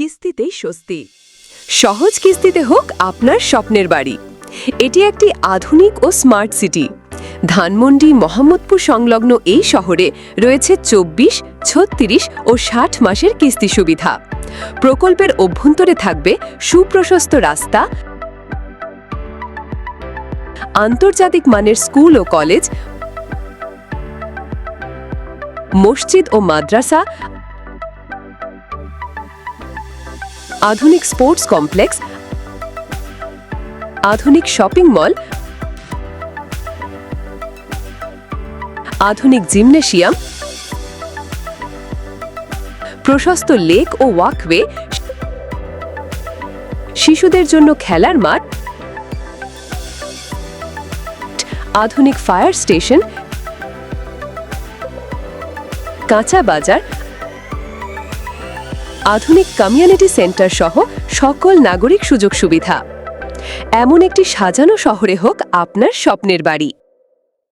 কিস্তিতেই স্বস্তি। সহজ কিস্তিতে হোক আপনার স্বপ্নের বাড়ি। এটি একটি আধুনিক ও স্মার্ট সিটি। ধানমন্ডি মোহাম্মদপুর সংলগ্ন এই শহরে রয়েছে চব্বিশ, ছত্রিশ ও ষাট মাসের কিস্তি সুবিধা। প্রকল্পের অভ্যন্তরে থাকবে সুপ্রশস্ত রাস্তা, আন্তর্জাতিক মানের স্কুল ও কলেজ, মসজিদ ও মাদ্রাসা আধুনিক স্পোর্টস কমপ্লেক্স, আধুনিক শপিং মল, আধুনিক জিমনেশিয়াম, প্রশস্ত লেক ও ওয়াকওয়ে শিশুদের জন্য খেলার মাঠ, আধুনিক ফায়ার স্টেশন, কাঁচা বাজার আধুনিক কমিউনিটি সেন্টার সহ সকল নাগরিক সুযোগ সুবিধা। এমন একটি সাজানো শহরে হোক আপনার স্বপ্নের বাড়ি।